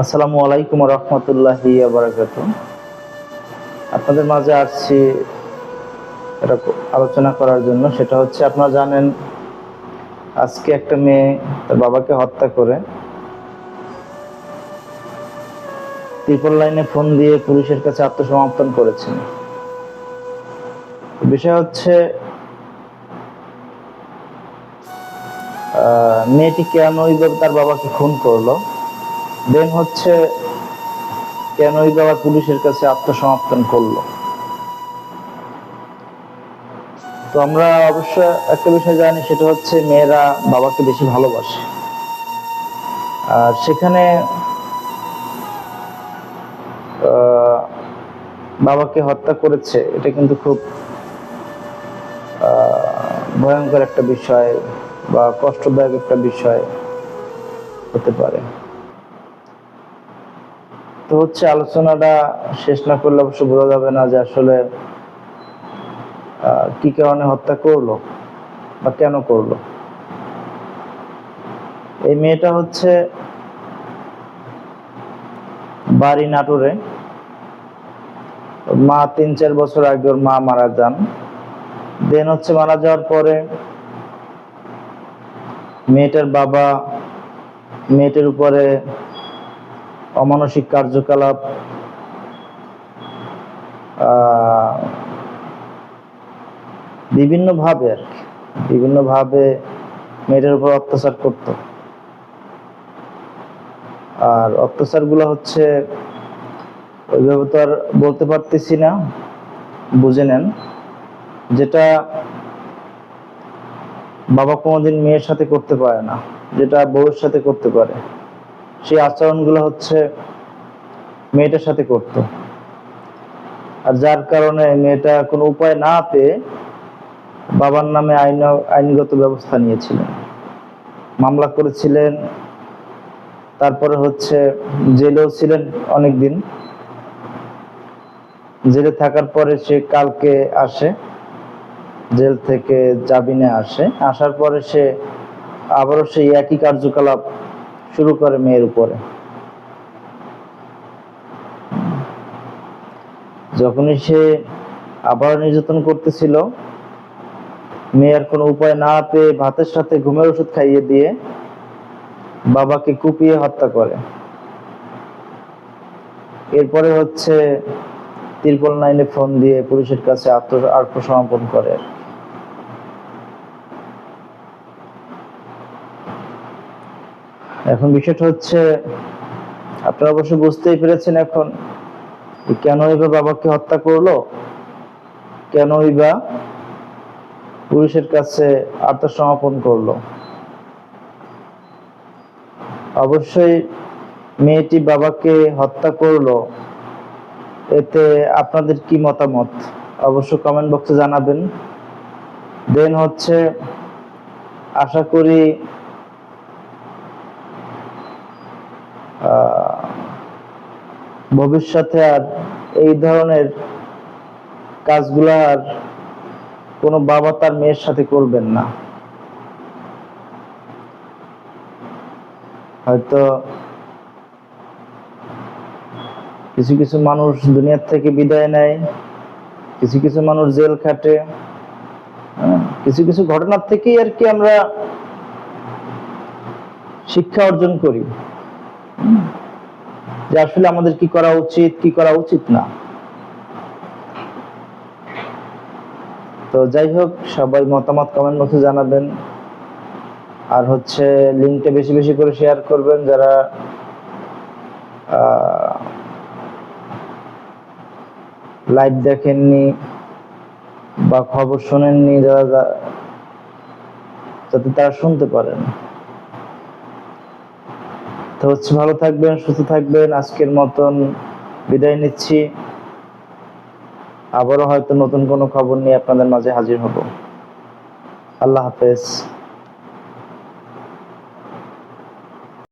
আসসালামু আলাইকুম রহমতুল্লাহি আপনাদের মাঝে আসছি এটা আলোচনা করার জন্য। সেটা হচ্ছে, আপনারা জানেন, আজকে একটা মেয়ে তার বাবাকে হত্যা করে। ট্রিপল লাইনে ফোন দিয়ে পুলিশের কাছে আত্মসমর্পণ করেছেন। বিষয় হচ্ছে মেয়েটি কেন এইভাবে তার বাবাকে খুন করল? দেন হচ্ছে কেন ওই বাবা পুলিশের কাছে আত্মসমর্পণ করল? তো আমরা অবশ্য একটা বিষয় জানি, সেটা হচ্ছে মেয়েরা বাবাকে বেশি ভালোবাসে। আর সেখানে বাবাকে হত্যা করেছে, এটা কিন্তু খুব ভয়ঙ্কর একটা বিষয় বা কষ্টদায়ক একটা বিষয় হতে পারে। তো হচ্ছে আলোচনাটা শেষ না করলে অবশ্য বোঝা যাবে না যে আসলে কি কারণে হত্যা করল বা কেন করল। এই মেয়েটা হচ্ছে বাড়ি নাটোরে। মা তিন, চার বছর আগে ওর মা মারা যান। দেন হচ্ছে মারা যাওয়ার পরে মেয়েটার বাবা মেয়েটার উপরে অমানসিক কার্যকলাপ বিভিন্নভাবে আর কি, বিভিন্নভাবে মেয়েটার উপর অত্যাচার করত। আর অত্যাচারগুলো হচ্ছে, ওইভাবে তো আর বলতে পারতেছি না, বুঝে নেন। যেটা বাবা কোনোদিন মেয়ের সাথে করতে পারে না, যেটা বউয়ের সাথে করতে পারে। সেই আচরণগুলো হচ্ছে মেয়েটার সাথে করত। আর যার কারণে মেয়েটা কোনো উপায় না পেয়ে বাবার নামে আইন, আইনগত ব্যবস্থা নিয়েছিলেন। মামলা করেছিলেন, তারপরে হচ্ছে জেলেও ছিলেন অনেকদিন। জেলে থাকার পরে সে কালকে আসে, জেল থেকে জামিনে আসে। আসার পরে সে আবারও সেই একই কার্যকলাপ শুরু করে মেয়ের উপরে। যখনই সে আবার নির্যাতন করতেছিল মেয়ের কোনো উপায় না পেয়ে ভাতের সাথে ঘুমের ওষুধ খাইয়ে দিয়ে বাবাকে কুপিয়ে হত্যা করে। এরপরে হচ্ছে তিরপল নাইনে ফোন দিয়ে পুলিশের কাছে আত্ম আত্মসমর্পণ করে এখন বিষয়টা হচ্ছে, আপনারা অবশ্য বুঝতেই পেরেছেন এখন কেনই বা বাবাকে হত্যা করল? কেনই বা পুলিশের কাছে আত্মসমর্পণ করল? অবশ্যই মেয়েটি বাবাকে হত্যা করল, এতে আপনাদের কি মতামত? অবশ্য কমেন্ট বক্সে জানাবেন। দেন হচ্ছে, আশা করি ভবিষ্যতে আর এই ধরনের কাজগুলো আর কোনো বাবা তার মেয়ের সাথে করবেন না। হয়তো কিছু কিছু মানুষ দুনিয়ার থেকে বিদায় নেয় কিছু কিছু মানুষ জেল খাটে হ্যাঁ, কিছু কিছু ঘটনার থেকেই আর কি আমরা শিক্ষা অর্জন করি। যে আসলে আমাদের কি করা উচিত, কি করা উচিত না। তো যাই হোক, সবাই মতামত কমেন্ট বক্সে জানাবেন। আর হচ্ছে লিঙ্কটা বেশি বেশি করে শেয়ার করবেন যারা লাইভ দেখেননি বা খবর শোনেননি যারা, যাতে তারা শুনতে পারেন। তো হচ্ছে ভালো থাকবেন, সুস্থ থাকবেন। আজকের মতন বিদায় নিচ্ছি। আবারও হয়তো নতুন কোনো খবর নিয়ে আপনাদের মাঝে হাজির হব। আল্লাহ হাফেজ।